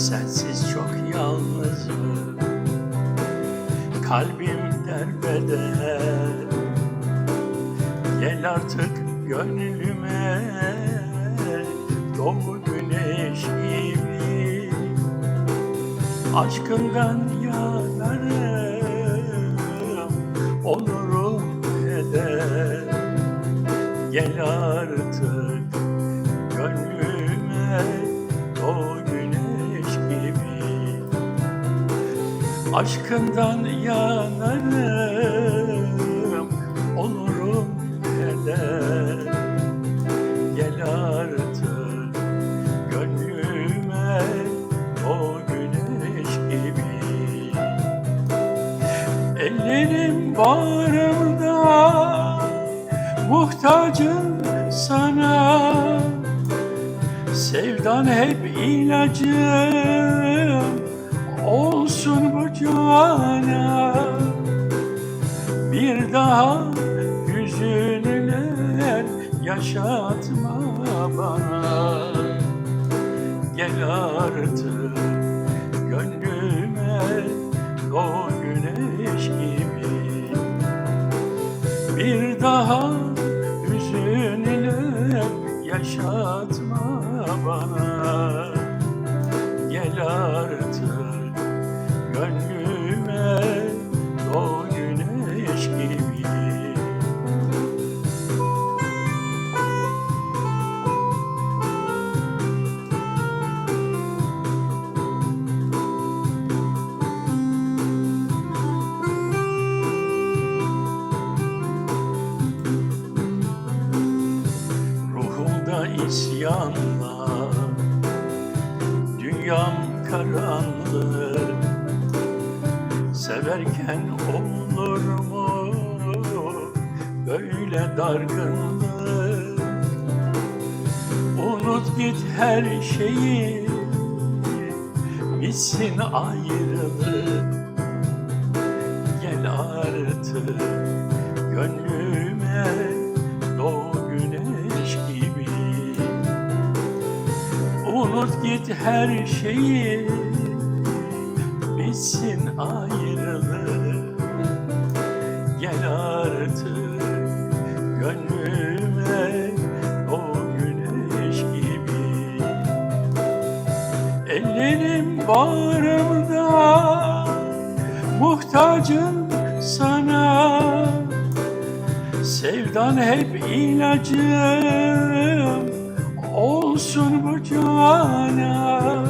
sensiz çok yalnızım. Kalbim derbeder Gel artık gönlüme. Doğu güneş gibi Aşkından yanarım. Onurum eder Gel artık Aşkından yanarım Olurum eder Gel artık gönlüme O güneş gibi. Ellerim bağrımda Muhtacım sana. Sevdan hep ilacım cana Bir daha hüzünler yaşatma bana. Gel artık gönlüme o güneş gibi. Bir daha hüzünler yaşatma bana. Gel artık gönlüme İsyanlar Dünyam karanlık. Severken olur mu? Böyle dargınlık. Unut git her şeyi. Bitsin ayrılık Unut git her şeyi Bitsin ayrılık. Gel artık gönlüme O güneş gibi. Ellerim bağrımda Muhtacım sana. Sevdan hep ilacım olsun bu cana.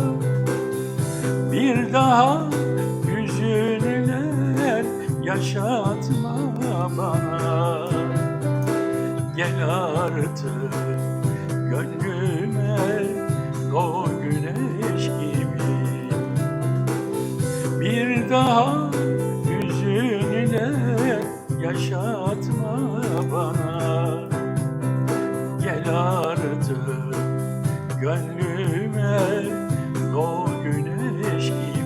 Bir daha hüzünler yaşatma bana. Gel artık gönlüme gönlüme doğ güneş gibi.